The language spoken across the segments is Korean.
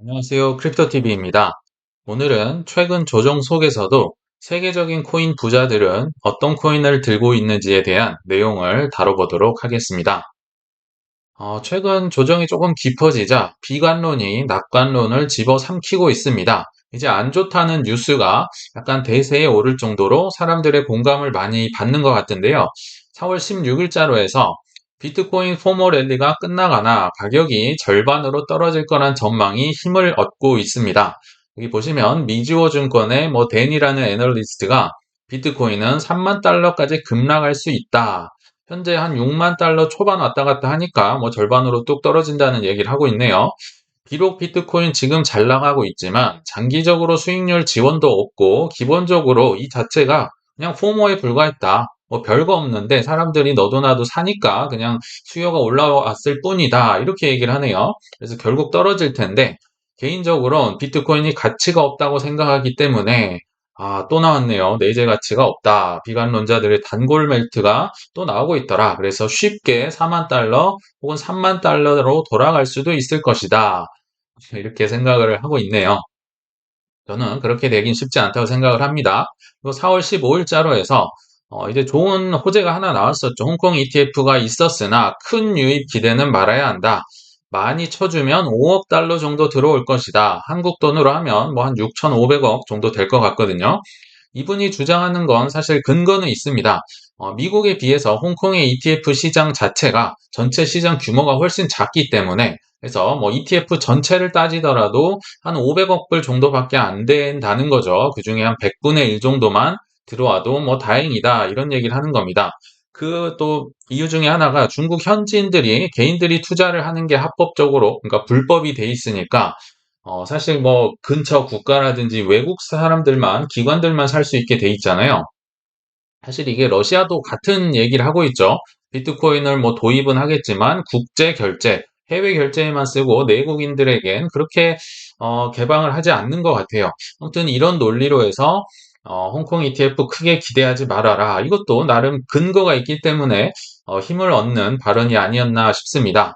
안녕하세요. 크립토TV입니다. 오늘은 최근 조정 속에서도 세계적인 코인 부자들은 어떤 코인을 들고 있는지에 대한 내용을 다뤄보도록 하겠습니다. 어, 최근 조정이 조금 깊어지자 비관론이 낙관론을 집어삼키고 있습니다. 이제 안 좋다는 뉴스가 약간 대세에 오를 정도로 사람들의 공감을 많이 받는 것 같은데요. 4월 16일자로 해서 비트코인 포모 랠리가 끝나가나 가격이 절반으로 떨어질 거란 전망이 힘을 얻고 있습니다. 여기 보시면 미즈호 증권의 뭐 댄이라는 애널리스트가 비트코인은 3만 달러까지 급락할 수 있다. 현재 한 6만 달러 초반 왔다 갔다 하니까 뭐 절반으로 뚝 떨어진다는 얘기를 하고 있네요. 비록 비트코인 지금 잘 나가고 있지만 장기적으로 수익률 지원도 없고 기본적으로 이 자체가 그냥 포모에 불과했다. 뭐 별거 없는데 사람들이 너도 나도 사니까 그냥 수요가 올라왔을 뿐이다. 이렇게 얘기를 하네요. 그래서 결국 떨어질 텐데 개인적으로는 비트코인이 가치가 없다고 생각하기 때문에 아, 또 나왔네요. 내재 가치가 없다. 비관론자들의 단골 멜트가 또 나오고 있더라. 그래서 쉽게 4만 달러 혹은 3만 달러로 돌아갈 수도 있을 것이다. 이렇게 생각을 하고 있네요. 저는 그렇게 되긴 쉽지 않다고 생각을 합니다. 그리고 4월 15일자로 해서 어, 이제 좋은 호재가 하나 나왔었죠. 홍콩 ETF가 있었으나 큰 유입 기대는 말아야 한다. 많이 쳐주면 5억 달러 정도 들어올 것이다. 한국 돈으로 하면 뭐 한 6,500억 정도 될 것 같거든요. 이분이 주장하는 건 사실 근거는 있습니다. 어, 미국에 비해서 홍콩의 ETF 시장 자체가 전체 시장 규모가 훨씬 작기 때문에 그래서 뭐 ETF 전체를 따지더라도 한 500억 불 정도밖에 안 된다는 거죠. 그 중에 한 100분의 1 정도만 들어와도 뭐 다행이다 이런 얘기를 하는 겁니다. 그 또 이유 중에 하나가 중국 현지인들이 개인들이 투자를 하는 게 합법적으로 그러니까 불법이 돼 있으니까 어 사실 뭐 근처 국가라든지 외국 사람들만 기관들만 살 수 있게 돼 있잖아요. 사실 이게 러시아도 같은 얘기를 하고 있죠. 비트코인을 뭐 도입은 하겠지만 국제 결제, 해외 결제에만 쓰고 내국인들에겐 그렇게 어, 개방을 하지 않는 것 같아요. 아무튼 이런 논리로 해서 어, 홍콩 ETF 크게 기대하지 말아라. 이것도 나름 근거가 있기 때문에 어, 힘을 얻는 발언이 아니었나 싶습니다.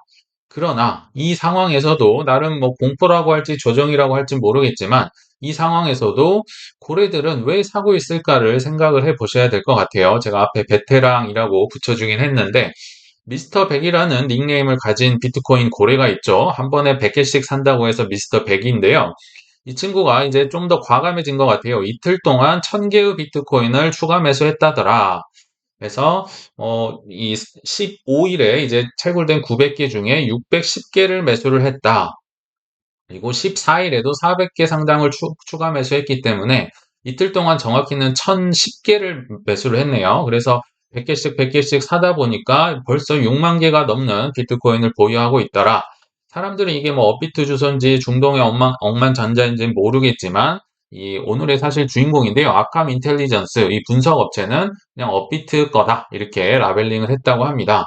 그러나 이 상황에서도 나름 뭐 공포라고 할지 조정이라고 할지 모르겠지만 이 상황에서도 고래들은 왜 사고 있을까를 생각을 해 보셔야 될 것 같아요. 제가 앞에 베테랑이라고 붙여주긴 했는데 미스터 100이라는 닉네임을 가진 비트코인 고래가 있죠. 한 번에 100개씩 산다고 해서 미스터 100인데요. 이 친구가 이제 좀 더 과감해진 것 같아요. 이틀 동안 1000개의 비트코인을 추가 매수했다더라. 그래서 어, 이 15일에 이제 채굴된 900개 중에 610개를 매수를 했다. 그리고 14일에도 400개 상당을 추, 추가 매수했기 때문에 이틀 동안 정확히는 1010개를 매수를 했네요. 그래서 100개씩 100개씩 사다 보니까 벌써 6만 개가 넘는 비트코인을 보유하고 있더라. 사람들은 이게 뭐 업비트 주소인지 중동의 억만, 억만전자인지 모르겠지만 이 오늘의 사실 주인공인데요. 아캄 인텔리전스 이 분석 업체는 그냥 업비트 거다 이렇게 라벨링을 했다고 합니다.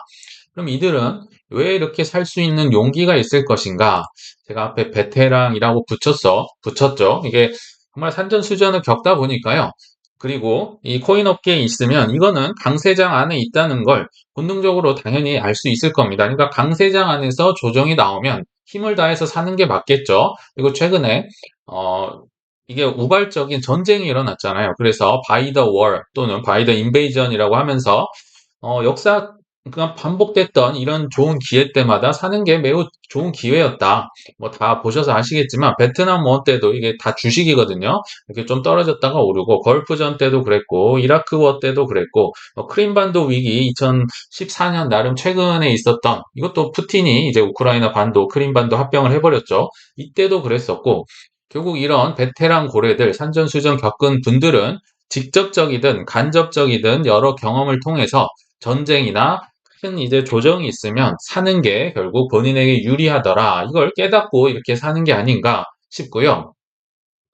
그럼 이들은 왜 이렇게 살 수 있는 용기가 있을 것인가? 제가 앞에 베테랑이라고 붙였어, 붙였죠. 이게 정말 산전수전을 겪다 보니까요. 그리고 이 코인 업계에 있으면 이거는 강세장 안에 있다는 걸 본능적으로 당연히 알 수 있을 겁니다. 그러니까 강세장 안에서 조정이 나오면 힘을 다해서 사는 게 맞겠죠. 그리고 최근에 어 이게 우발적인 전쟁이 일어났잖아요. 그래서 바이 더 월 또는 바이 더 인베이전이라고 하면서 어 역사 그냥 반복됐던 이런 좋은 기회 때마다 사는 게 매우 좋은 기회였다. 뭐 다 보셔서 아시겠지만 베트남 원 때도 이게 다 주식이거든요. 이렇게 좀 떨어졌다가 오르고 걸프전 때도 그랬고 이라크 워 때도 그랬고 뭐 크림반도 위기 2014년 나름 최근에 있었던 이것도 푸틴이 이제 우크라이나 반도 크림반도 합병을 해버렸죠. 이때도 그랬었고 결국 이런 베테랑 고래들 산전수전 겪은 분들은 직접적이든 간접적이든 여러 경험을 통해서 전쟁이나 큰 이제 조정이 있으면 사는 게 결국 본인에게 유리하더라. 이걸 깨닫고 이렇게 사는 게 아닌가 싶고요.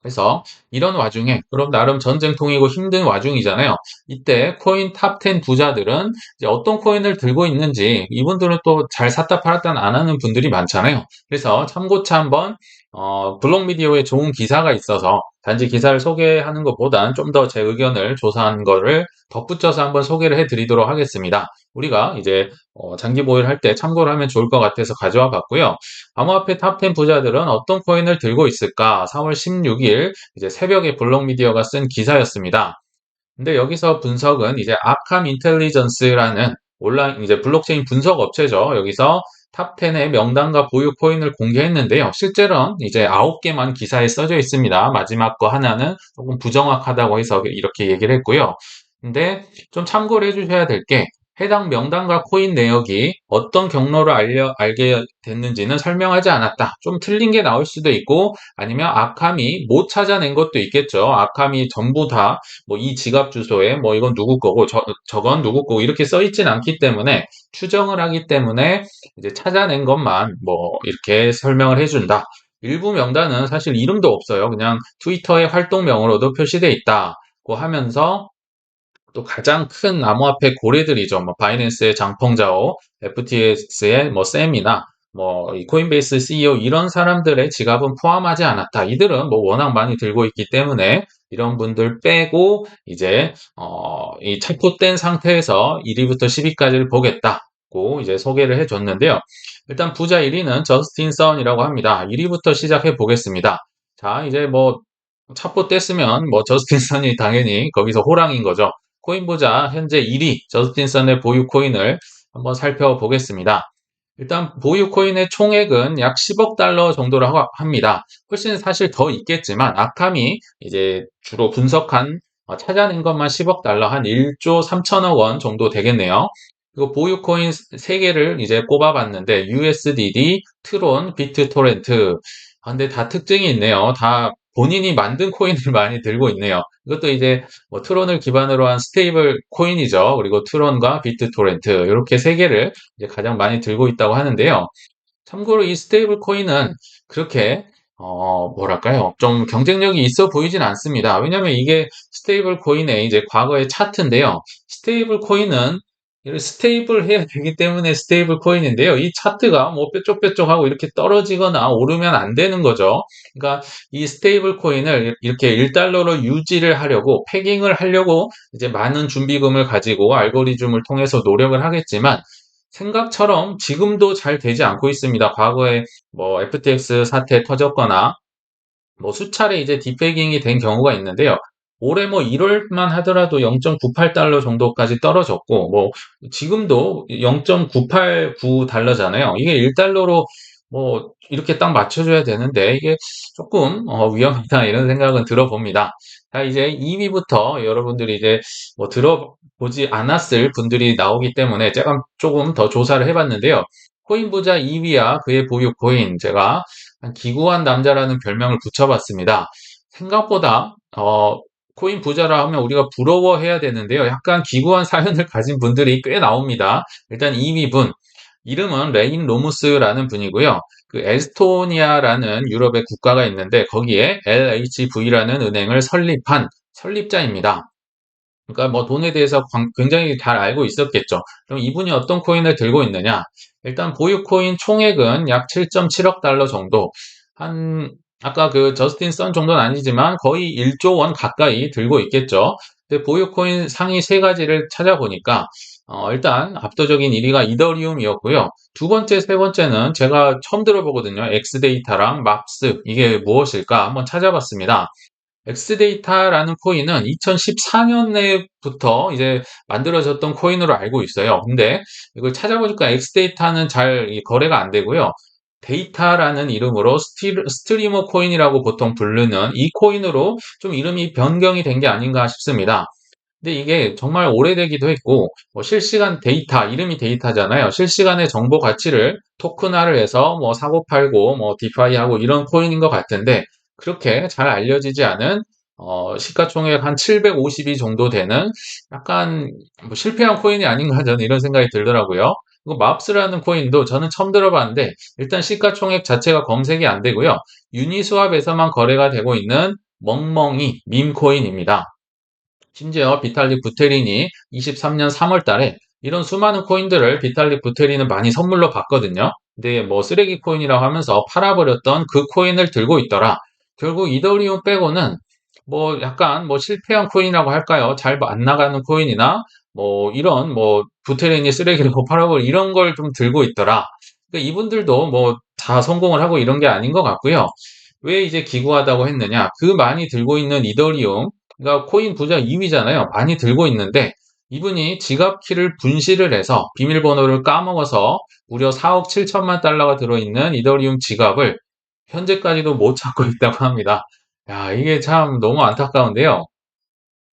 그래서 이런 와중에 그럼 나름 전쟁통이고 힘든 와중이잖아요. 이때 코인 탑10 부자들은 어떤 코인을 들고 있는지 이분들은 또 잘 샀다 팔았다 안 하는 분들이 많잖아요. 그래서 참고차 한번 어, 블록 미디어에 좋은 기사가 있어서 단지 기사를 소개하는 것보단 좀 더 제 의견을 조사한 거를 덧붙여서 한번 소개를 해드리도록 하겠습니다. 우리가 이제 어, 장기 보유를 할 때 참고를 하면 좋을 것 같아서 가져와 봤고요. 암호화폐 탑10 부자들은 어떤 코인을 들고 있을까? 4월 16일 이제 새벽에 블록 미디어가 쓴 기사였습니다. 근데 여기서 분석은 이제 아캄 인텔리전스라는 온라인 이제 블록체인 분석 업체죠. 여기서 탑10의 명단과 보유 코인을 공개했는데요. 실제로는 이제 9개만 기사에 써져 있습니다. 마지막 거 하나는 조금 부정확하다고 해서 이렇게 얘기를 했고요. 근데 좀 참고를 해주셔야 될 게 해당 명단과 코인 내역이 어떤 경로를 알려, 알게 됐는지는 설명하지 않았다. 좀 틀린 게 나올 수도 있고 아니면 아캄이 못 찾아낸 것도 있겠죠. 아캄이 전부 다 뭐 이 지갑 주소에 뭐 이건 누구 거고 저, 저건 누구 거고 이렇게 써 있진 않기 때문에 추정을 하기 때문에 이제 찾아낸 것만 뭐 이렇게 설명을 해준다. 일부 명단은 사실 이름도 없어요. 그냥 트위터의 활동명으로도 표시되어 있다고 하면서 또 가장 큰 암호화폐 고래들이죠. 뭐 바이낸스의 장펑자오, FTX의 뭐 샘이나 뭐 코인베이스 CEO 이런 사람들의 지갑은 포함하지 않았다. 이들은 뭐 워낙 많이 들고 있기 때문에 이런 분들 빼고 이제 어이 착포된 상태에서 1위부터 10위까지를 보겠다고 이제 소개를 해줬는데요. 일단 부자 1위는 저스틴 선이라고 합니다. 1위부터 시작해 보겠습니다. 자 이제 뭐 착포 뗐으면 뭐 저스틴 선이 당연히 거기서 호랑인 거죠. 코인 부자 현재 1위 저스틴 선의 보유 코인을 한번 살펴보겠습니다. 일단 보유 코인의 총액은 약 10억 달러 정도로 합니다. 훨씬 사실 더 있겠지만 아캄이 이제 주로 분석한 어, 찾아낸 것만 10억 달러 한 1조 3천억 원 정도 되겠네요. 그리고 보유 코인 3개를 이제 꼽아봤는데 USDD, 트론, 비트토렌트. 아, 근데 다 특징이 있네요. 다 본인이 만든 코인을 많이 들고 있네요. 이것도 이제 뭐 트론을 기반으로 한 스테이블 코인이죠. 그리고 트론과 비트토렌트 이렇게 세 개를 가장 많이 들고 있다고 하는데요. 참고로 이 스테이블 코인은 그렇게 어 뭐랄까요? 좀 경쟁력이 있어 보이진 않습니다. 왜냐하면 이게 스테이블 코인의 이제 과거의 차트인데요. 스테이블 코인은 스테이블 해야 되기 때문에 스테이블 코인인데요. 이 차트가 뭐 뾰족뾰족하고 이렇게 떨어지거나 오르면 안 되는 거죠. 그러니까 이 스테이블 코인을 이렇게 1달러로 유지를 하려고 패깅을 하려고 이제 많은 준비금을 가지고 알고리즘을 통해서 노력을 하겠지만 생각처럼 지금도 잘 되지 않고 있습니다. 과거에 뭐 FTX 사태 터졌거나 뭐 수차례 이제 디페깅이 된 경우가 있는데요. 올해 뭐 1월만 하더라도 0.98달러 정도까지 떨어졌고, 뭐, 지금도 0.989달러잖아요. 이게 1달러로 뭐, 이렇게 딱 맞춰줘야 되는데, 이게 조금, 어, 위험하다, 이런 생각은 들어봅니다. 자, 이제 2위부터 여러분들이 이제 뭐 들어보지 않았을 분들이 나오기 때문에 제가 조금 더 조사를 해봤는데요. 코인 부자 2위와 그의 보유 코인, 제가 기구한 남자라는 별명을 붙여봤습니다. 생각보다, 어, 코인 부자라 하면 우리가 부러워해야 되는데요. 약간 기구한 사연을 가진 분들이 꽤 나옵니다. 일단 2위 분. 이름은 레인 로무스라는 분이고요. 그 에스토니아라는 유럽의 국가가 있는데 거기에 LHV라는 은행을 설립한 설립자입니다. 그러니까 뭐 돈에 대해서 굉장히 잘 알고 있었겠죠. 그럼 이분이 어떤 코인을 들고 있느냐? 일단 보유 코인 총액은 약 7.7억 달러 정도. 한 아까 그 저스틴 선 정도는 아니지만 거의 1조 원 가까이 들고 있겠죠. 근데 보유 코인 상위 세 가지를 찾아보니까 어, 일단 압도적인 1위가 이더리움이었고요. 두 번째, 세 번째는 제가 처음 들어보거든요. 엑스데이터랑 맙스 이게 무엇일까 한번 찾아봤습니다. 엑스데이터라는 코인은 2014년에부터 이제 만들어졌던 코인으로 알고 있어요. 근데 이걸 찾아보니까 엑스데이터는 잘 거래가 안 되고요. 데이터라는 이름으로 스트리머 코인이라고 보통 부르는 이 코인으로 좀 이름이 변경이 된 게 아닌가 싶습니다. 근데 이게 정말 오래되기도 했고 뭐 실시간 데이터 이름이 데이터잖아요. 실시간의 정보 가치를 토큰화를 해서 뭐 사고 팔고 뭐 디파이하고 이런 코인인 것 같은데 그렇게 잘 알려지지 않은 어, 시가총액 한 750이 정도 되는 약간 뭐 실패한 코인이 아닌가 저는 이런 생각이 들더라고요. 이거 맙스라는 코인도 저는 처음 들어봤는데 일단 시가총액 자체가 검색이 안 되고요. 유니스왑에서만 거래가 되고 있는 멍멍이 밈코인입니다. 심지어 비탈릭 부테린이 23년 3월 달에 이런 수많은 코인들을 비탈릭 부테린은 많이 선물로 받거든요. 근데 뭐 쓰레기 코인이라고 하면서 팔아버렸던 그 코인을 들고 있더라. 결국 이더리움 빼고는 뭐 약간 뭐 실패한 코인이라고 할까요? 잘 안 나가는 코인이나 뭐 이런 뭐 부테린이 쓰레기라고 팔아버리 이런 걸 좀 들고 있더라. 그러니까 이분들도 뭐 다 성공을 하고 이런 게 아닌 것 같고요. 왜 이제 기구하다고 했느냐? 그 많이 들고 있는 이더리움, 그러니까 코인 부자 2위잖아요. 많이 들고 있는데 이분이 지갑 키를 분실을 해서 비밀번호를 까먹어서 무려 4억 7천만 달러가 들어있는 이더리움 지갑을 현재까지도 못 찾고 있다고 합니다. 야, 이게 참 너무 안타까운데요.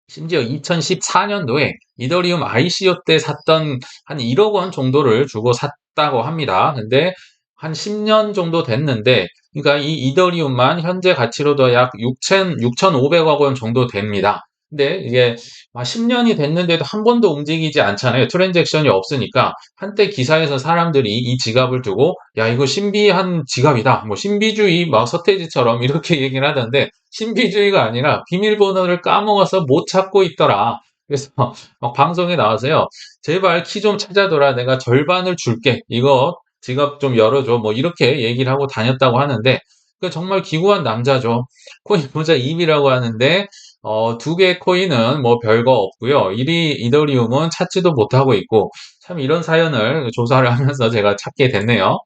심지어 2014년도에 이더리움 ICO 때 샀던 한 1억 원 정도를 주고 샀다고 합니다. 근데 한 10년 정도 됐는데, 그러니까 이 이더리움만 현재 가치로도 약 6천, 6,500억 원 정도 됩니다. 근데 이게 10년이 됐는데도 한 번도 움직이지 않잖아요. 트랜잭션이 없으니까 한때 기사에서 사람들이 이 지갑을 두고 야 이거 신비한 지갑이다. 뭐 신비주의 막 서태지처럼 이렇게 얘기를 하던데 신비주의가 아니라 비밀번호를 까먹어서 못 찾고 있더라. 그래서 막 방송에 나와서요. 제발 키 좀 찾아둬라. 내가 절반을 줄게. 이거 지갑 좀 열어줘. 뭐 이렇게 얘기를 하고 다녔다고 하는데 그 정말 기구한 남자죠. 코인 부자 2위라고 하는데 어, 두 개의 코인은 뭐 별거 없고요. 1위 이더리움은 찾지도 못하고 있고 참 이런 사연을 조사를 하면서 제가 찾게 됐네요.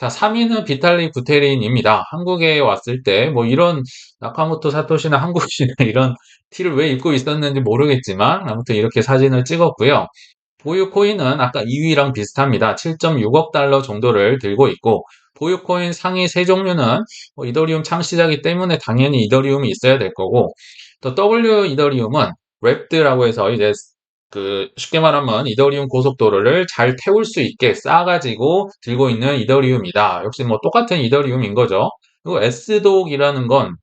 자, 3위는 비탈리 부테린입니다. 한국에 왔을 때 뭐 이런 나카모토 사토시나 한국이나 이런 티를 왜 입고 있었는지 모르겠지만 아무튼 이렇게 사진을 찍었고요. 보유 코인은 아까 2위랑 비슷합니다. 7.6억 달러 정도를 들고 있고 보유 코인 상위 세 종류는 뭐 이더리움 창시자기 때문에 당연히 이더리움이 있어야 될 거고 또 W 이더리움은 랩드라고 해서 이제 그 쉽게 말하면 이더리움 고속도로를 잘 태울 수 있게 쌓아가지고 들고 있는 이더리움이다. 역시 뭐 똑같은 이더리움인 거죠. 그리고 S독이라는 건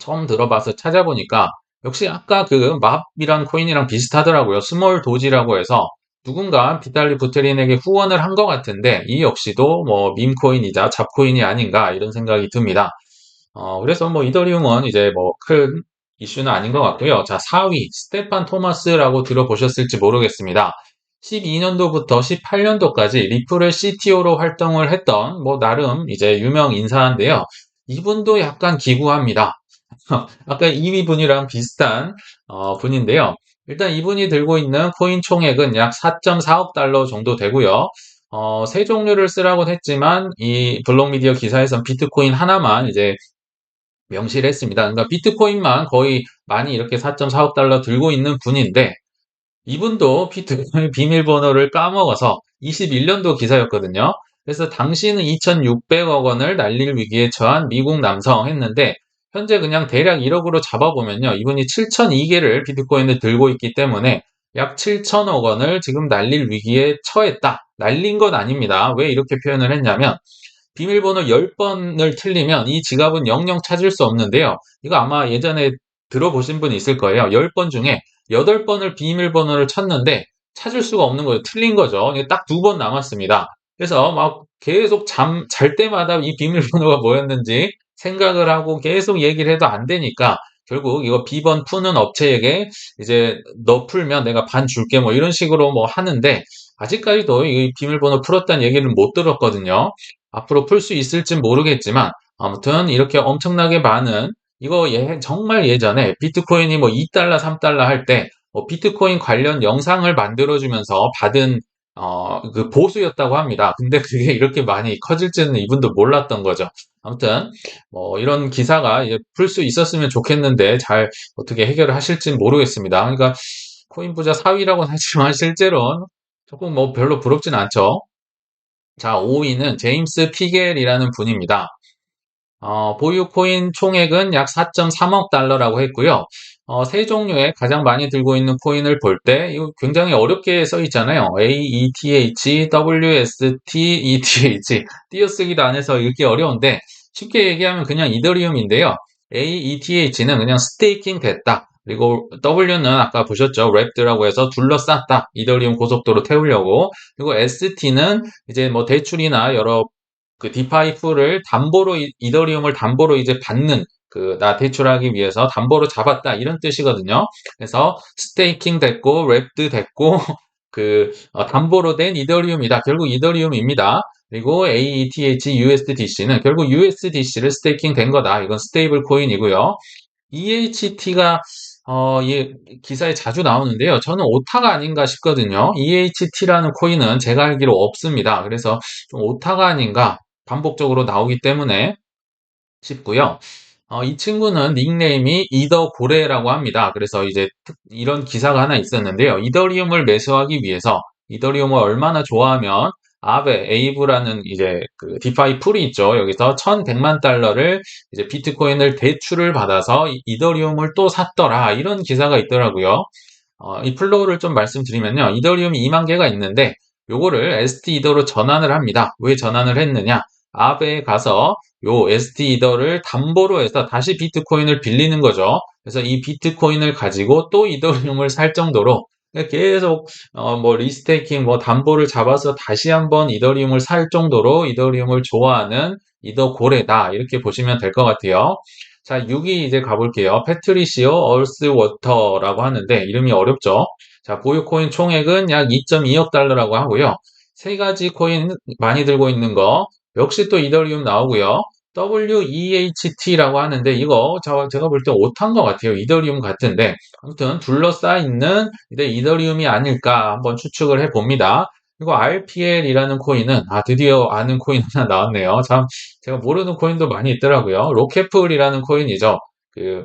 처음 들어봐서 찾아보니까 역시 아까 그 맙이란 코인이랑 비슷하더라고요. 스몰 도지라고 해서 누군가 비탈리 부테린에게 후원을 한 것 같은데 이 역시도 뭐 밈코인이자 잡코인이 아닌가 이런 생각이 듭니다. 어, 그래서 뭐 이더리움은 이제 뭐 큰 이슈는 아닌 것 같고요. 자, 4위 스테판 토마스라고 들어보셨을지 모르겠습니다. 12년도부터 18년도까지 리플의 CTO로 활동을 했던 뭐 나름 이제 유명 인사인데요. 이분도 약간 기구합니다. 아까 2위 분이랑 비슷한 어, 분인데요. 일단 이분이 들고 있는 코인 총액은 약 4.4억 달러 정도 되고요. 어, 세 종류를 쓰라고 했지만 이 블록미디어 기사에선 비트코인 하나만 이제 명시를 했습니다. 그러니까 비트코인만 거의 많이 이렇게 4.4억 달러 들고 있는 분인데 이분도 비트코인 비밀번호를 까먹어서 21년도 기사였거든요. 그래서 당시는 2,600억 원을 날릴 위기에 처한 미국 남성 했는데 현재 그냥 대략 1억으로 잡아보면요. 이분이 7,002개를 비트코인을 들고 있기 때문에 약 7천억 원을 지금 날릴 위기에 처했다. 날린 건 아닙니다. 왜 이렇게 표현을 했냐면 비밀번호 10번을 틀리면 이 지갑은 영영 찾을 수 없는데요. 이거 아마 예전에 들어보신 분 있을 거예요. 10번 중에 8번을 비밀번호를 쳤는데 찾을 수가 없는 거예요. 틀린 거죠. 딱 두 번 남았습니다. 그래서 막 계속 잠, 잘 때마다 이 비밀번호가 뭐였는지 생각을 하고 계속 얘기를 해도 안 되니까 결국 이거 비번 푸는 업체에게 이제 너 풀면 내가 반 줄게 뭐 이런 식으로 뭐 하는데 아직까지도 이 비밀번호 풀었다는 얘기를 못 들었거든요. 앞으로 풀 수 있을진 모르겠지만 아무튼 이렇게 엄청나게 많은 이거 예, 정말 예전에 비트코인이 뭐 2달러, 3달러 할 때 뭐 비트코인 관련 영상을 만들어주면서 받은 어, 그 보수였다고 합니다. 근데 그게 이렇게 많이 커질지는 이분도 몰랐던 거죠. 아무튼 뭐 이런 기사가 풀 수 있었으면 좋겠는데 잘 어떻게 해결을 하실지 모르겠습니다. 그러니까 코인 부자 4위라고는 하지만 실제로는 조금 뭐 별로 부럽진 않죠. 자, 5위는 제임스 피겔이라는 분입니다. 어, 보유 코인 총액은 약 4.3억 달러라고 했고요. 어, 세 종류의 가장 많이 들고 있는 코인을 볼 때 굉장히 어렵게 써 있잖아요. AETH, WST, ETH 띄어쓰기도 안 해서 읽기 어려운데 쉽게 얘기하면 그냥 이더리움인데요. AETH는 그냥 스테이킹 됐다. 그리고 W는 아까 보셨죠? 랩드라고 해서 둘러쌌다. 이더리움 고속도로 태우려고. 그리고 ST는 이제 뭐 대출이나 여러 그 디파이 풀을 담보로 이더리움을 담보로 이제 받는 그 나 대출하기 위해서 담보로 잡았다 이런 뜻이거든요. 그래서 스테이킹 됐고 랩드 됐고 그 어, 담보로 된 이더리움이다. 결국 이더리움입니다. 그리고 AETH USDC는 결국 USDC를 스테이킹 된 거다. 이건 스테이블 코인이고요. EHT가 어, 예, 기사에 자주 나오는데요. 저는 오타가 아닌가 싶거든요. EHT라는 코인은 제가 알기로 없습니다. 그래서 좀 오타가 아닌가 반복적으로 나오기 때문에 싶고요. 어, 이 친구는 닉네임이 이더 고래라고 합니다. 그래서 이제 이런 기사가 하나 있었는데요. 이더리움을 매수하기 위해서 이더리움을 얼마나 좋아하면 아베, 에이브라는 이제 그 디파이 풀이 있죠. 여기서 1100만 달러를 이제 비트코인을 대출을 받아서 이더리움을 또 샀더라. 이런 기사가 있더라고요. 어, 이 플로우를 좀 말씀드리면요. 이더리움이 2만 개가 있는데 요거를 ST 이더로 전환을 합니다. 왜 전환을 했느냐? 아베에 가서 요 ST 이더를 담보로 해서 다시 비트코인을 빌리는 거죠. 그래서 이 비트코인을 가지고 또 이더리움을 살 정도로 계속 어 뭐 리스테이킹 뭐 담보를 잡아서 다시 한번 이더리움을 살 정도로 이더리움을 좋아하는 이더 고래다 이렇게 보시면 될 것 같아요. 자 6위 이제 가볼게요. 패트리시오 얼스워터라고 하는데 이름이 어렵죠. 자 보유 코인 총액은 약 2.2억 달러라고 하고요. 세 가지 코인 많이 들고 있는 거 역시 또 이더리움 나오고요. WEHT라고 하는데 이거 제가 볼 때 오탄 것 같아요. 이더리움 같은데 아무튼 둘러싸있는 이더리움이 아닐까 한번 추측을 해봅니다. 그리고 RPL이라는 코인은 아 드디어 아는 코인 하나 나왔네요. 참 제가 모르는 코인도 많이 있더라고요. 로켓풀이라는 코인이죠. 그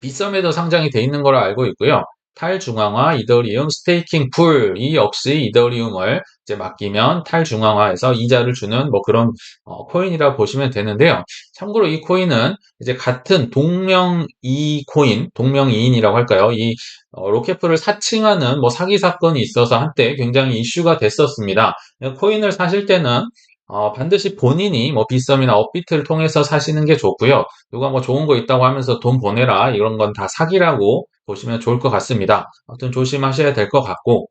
비썸에도 상장이 돼 있는 걸로 알고 있고요. 탈중앙화 이더리움 스테이킹 풀이 역시 이더리움을 이제 맡기면 탈중앙화해서 이자를 주는 뭐 그런 어, 코인이라고 보시면 되는데요. 참고로 이 코인은 이제 같은 동명 이 코인, 동명 이인이라고 할까요? 이 어, 로켓풀을 사칭하는 뭐 사기 사건이 있어서 한때 굉장히 이슈가 됐었습니다. 코인을 사실 때는 어, 반드시 본인이 뭐 비썸이나 업비트를 통해서 사시는 게 좋고요. 누가 뭐 좋은 거 있다고 하면서 돈 보내라 이런 건 다 사기라고 보시면 좋을 것 같습니다. 아무튼 조심하셔야 될 것 같고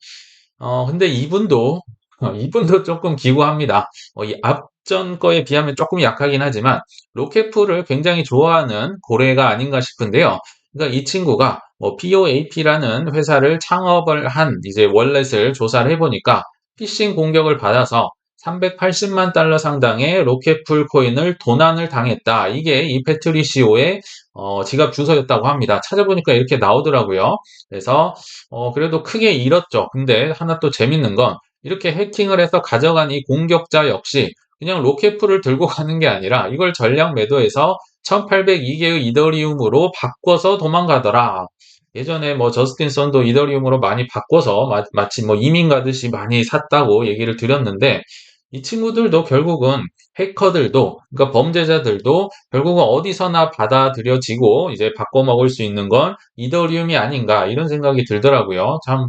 어, 근데 이분도 어, 이분도 조금 기구합니다. 어, 이 앞전 거에 비하면 조금 약하긴 하지만 로켓풀을 굉장히 좋아하는 고래가 아닌가 싶은데요. 그러니까 이 친구가 뭐 POAP라는 회사를 창업을 한 이제 월렛을 조사를 해보니까 피싱 공격을 받아서 380만 달러 상당의 로켓풀 코인을 도난을 당했다. 이게 이 패트리시오의 어, 지갑 주소였다고 합니다. 찾아보니까 이렇게 나오더라고요. 그래서 어, 그래도 크게 잃었죠. 근데 하나 또 재밌는 건 이렇게 해킹을 해서 가져간 이 공격자 역시 그냥 로켓풀을 들고 가는 게 아니라 이걸 전량 매도해서 1802개의 이더리움으로 바꿔서 도망가더라. 예전에 뭐 저스틴 선도 이더리움으로 많이 바꿔서 마, 치뭐 이민 가듯이 많이 샀다고 얘기를 드렸는데 이 친구들도 결국은 해커들도 그러니까 범죄자들도 결국은 어디서나 받아들여지고 이제 바꿔 먹을 수 있는 건 이더리움이 아닌가 이런 생각이 들더라고요. 참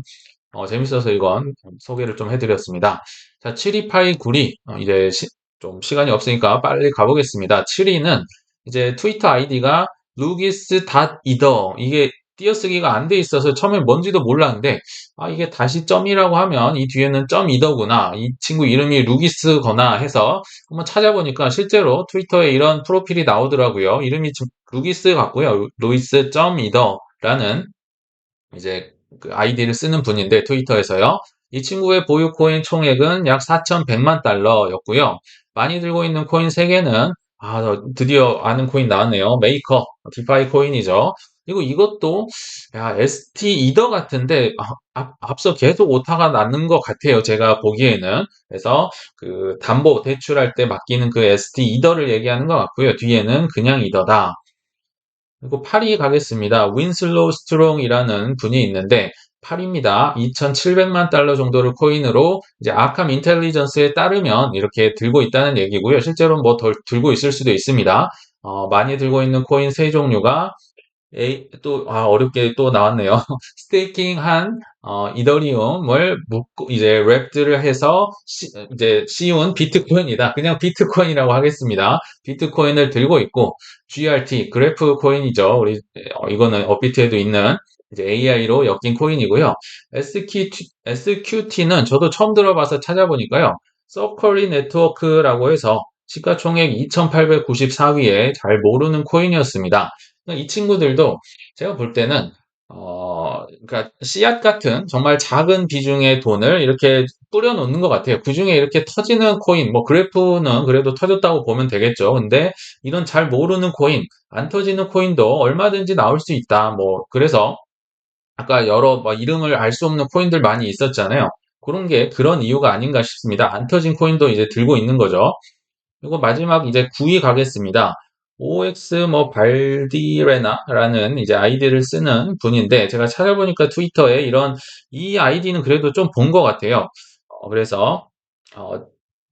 어, 재밌어서 이건 소개를 좀 해드렸습니다. 자, 728 9리 어, 이제 시, 좀 시간이 없으니까 빨리 가보겠습니다. 7위는 이제 트위터 아이디가 루기스.이더 이게 띄어쓰기가 안 돼 있어서 처음에 뭔지도 몰랐는데 아 이게 다시 점이라고 하면 이 뒤에는 점이더구나 이 친구 이름이 루기스거나 해서 한번 찾아보니까 실제로 트위터에 이런 프로필이 나오더라고요. 이름이 루기스 같고요. 루이스 점이더라는 이제 그 아이디를 쓰는 분인데 트위터에서요. 이 친구의 보유 코인 총액은 약 4,100만 달러였고요. 많이 들고 있는 코인 3개는 아 드디어 아는 코인 나왔네요. 메이커 디파이 코인이죠 그리고 이것도 야 ST 이더 같은데 아, 앞, 앞서 계속 오타가 나는 것 같아요. 제가 보기에는 그래서 그 담보 대출할 때 맡기는 그 ST 이더를 얘기하는 것 같고요. 뒤에는 그냥 이더다. 그리고 8위 가겠습니다. 윈슬로우 스트롱이라는 분이 있는데 8입니다. 2,700만 달러 정도를 코인으로 이제 아캄 인텔리전스에 따르면 이렇게 들고 있다는 얘기고요. 실제로 뭐더 들고 있을 수도 있습니다. 어, 많이 들고 있는 코인 세 종류가 A, 또, 아, 어렵게 또 나왔네요. 스테이킹한, 어, 이더리움을 묶고, 이제 랩들을 해서, 시, 이제 씌운 비트코인이다. 그냥 비트코인이라고 하겠습니다. 비트코인을 들고 있고, GRT, 그래프 코인이죠. 우리, 어, 이거는 업비트에도 있는, 이제 AI로 엮인 코인이고요. SQT, SQT는 저도 처음 들어봐서 찾아보니까요. 서커리 네트워크라고 해서 시가총액 2894위에 잘 모르는 코인이었습니다. 이 친구들도 제가 볼 때는 어, 어, 그러니까 씨앗 같은 정말 작은 비중의 돈을 이렇게 뿌려 놓는 것 같아요. 그 중에 이렇게 터지는 코인, 뭐 그래프는 그래도 터졌다고 보면 되겠죠. 근데 이런 잘 모르는 코인, 안 터지는 코인도 얼마든지 나올 수 있다. 뭐 그래서 아까 여러 뭐 이름을 알 수 없는 코인들 많이 있었잖아요. 그런 게 그런 이유가 아닌가 싶습니다. 안 터진 코인도 이제 들고 있는 거죠. 그리고 마지막 이제 9위 가겠습니다. OX 뭐 발디레나라는 이제 아이디를 쓰는 분인데 제가 찾아보니까 트위터에 이런 이 아이디는 그래도 좀 본 것 같아요. 어, 그래서 어,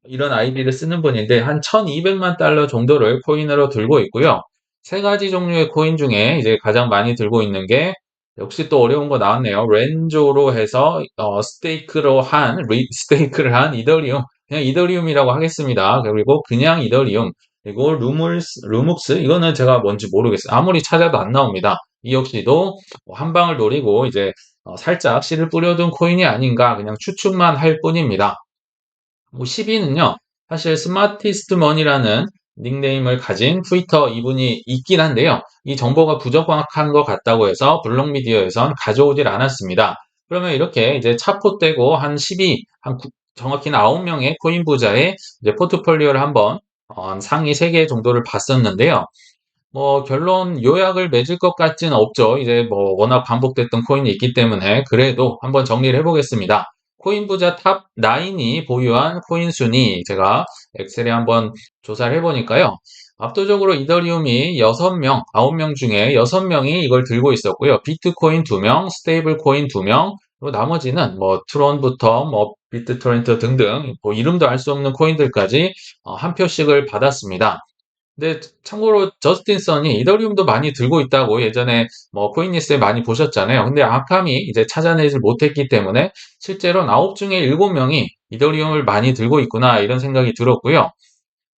이런 아이디를 쓰는 분인데 한 1200만 달러 정도를 코인으로 들고 있고요. 세 가지 종류의 코인 중에 이제 가장 많이 들고 있는 게 역시 또 어려운 거 나왔네요. 렌조로 해서 어, 스테이크로 한 리, 스테이크를 한 이더리움 그냥 이더리움이라고 하겠습니다. 그리고 그냥 이더리움 그리고 루물스 루묵스 이거는 제가 뭔지 모르겠어요. 아무리 찾아도 안 나옵니다. 이 역시도 한 방을 노리고 이제 어, 살짝 씨를 뿌려둔 코인이 아닌가 그냥 추측만 할 뿐입니다. 뭐 10위는요. 사실 스마티스트 머니라는 닉네임을 가진 트위터 이분이 있긴 한데요. 이 정보가 부정확한 것 같다고 해서 블록미디어에선 가져오질 않았습니다. 그러면 이렇게 이제 차포떼고 한 12, 한 구- 정확히는 9명의 코인 부자의 포트폴리오를 한번 어, 한 상위 3개 정도를 봤었는데요. 뭐 결론 요약을 맺을 것 같지는 없죠. 이제 뭐 워낙 반복됐던 코인이 있기 때문에 그래도 한번 정리를 해보겠습니다. 코인 부자 탑 9이 보유한 코인 순위 제가 엑셀에 한번 조사를 해보니까요. 압도적으로 이더리움이 6명, 9명 중에 6명이 이걸 들고 있었고요. 비트코인 2명, 스테이블 코인 2명, 그리고 나머지는 뭐 트론부터 뭐 비트토렌트 등등 뭐 이름도 알 수 없는 코인들까지 어, 한 표씩을 받았습니다. 근데 참고로 저스틴 선이 이더리움도 많이 들고 있다고 예전에 뭐 코인니스에 많이 보셨잖아요. 근데 아캄이 이제 찾아내질 못했기 때문에 실제로 9 중에 7명이 이더리움을 많이 들고 있구나 이런 생각이 들었고요.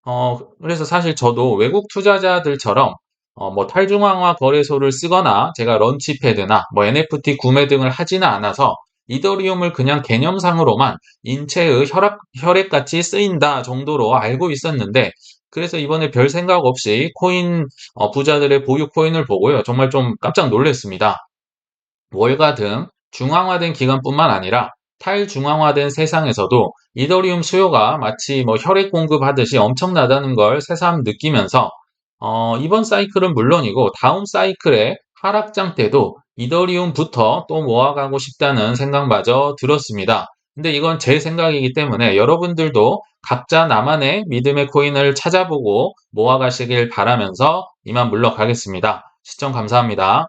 어, 그래서 사실 저도 외국 투자자들처럼 어, 뭐 탈중앙화 거래소를 쓰거나 제가 런치패드나 뭐 NFT 구매 등을 하지는 않아서 이더리움을 그냥 개념상으로만 인체의 혈압, 혈액같이 쓰인다 정도로 알고 있었는데 그래서 이번에 별 생각 없이 코인 어, 부자들의 보유 코인을 보고요. 정말 좀 깜짝 놀랐습니다. 월가 등 중앙화된 기관뿐만 아니라 탈중앙화된 세상에서도 이더리움 수요가 마치 뭐 혈액 공급하듯이 엄청나다는 걸 새삼 느끼면서 어, 이번 사이클은 물론이고 다음 사이클의 하락장 때도 이더리움부터 또 모아가고 싶다는 생각마저 들었습니다. 근데 이건 제 생각이기 때문에 여러분들도 각자 나만의 믿음의 코인을 찾아보고 모아가시길 바라면서 이만 물러가겠습니다. 시청 감사합니다.